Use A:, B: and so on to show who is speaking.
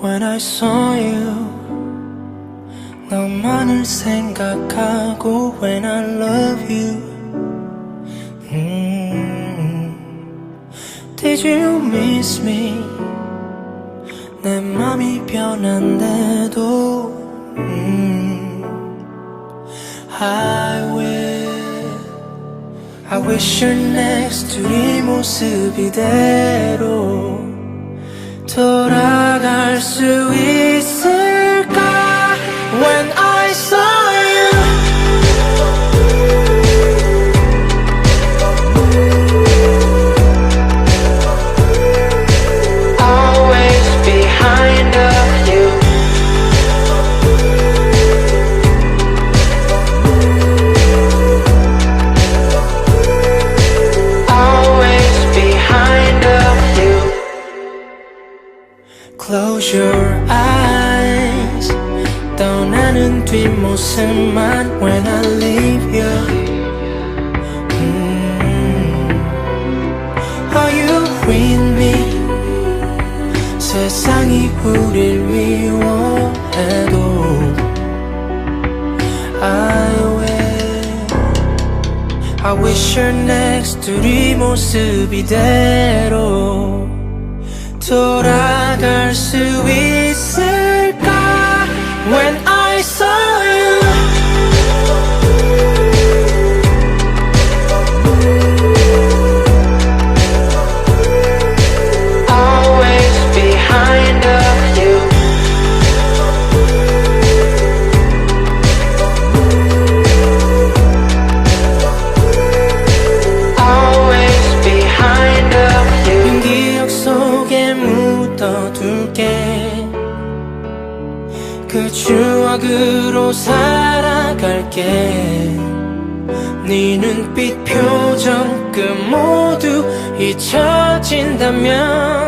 A: when I saw you 너만을 생각하고 when I love you 음, Did you miss me 내 맘이 변한데도 음, I will I wish you're next to 이 모습 이대로 돌아갈 수 있을까 When I saw Close your eyes 떠나는 뒷모습만 when I leave you 음, Are you with me 세상이 우릴 미워해도 I will I wish you're next to 네 모습 이대로 돌아갈 수 있을까 When I saw 둘게 그 추억으로 살아갈게. 네 눈빛 표정 그 모두 잊혀진다면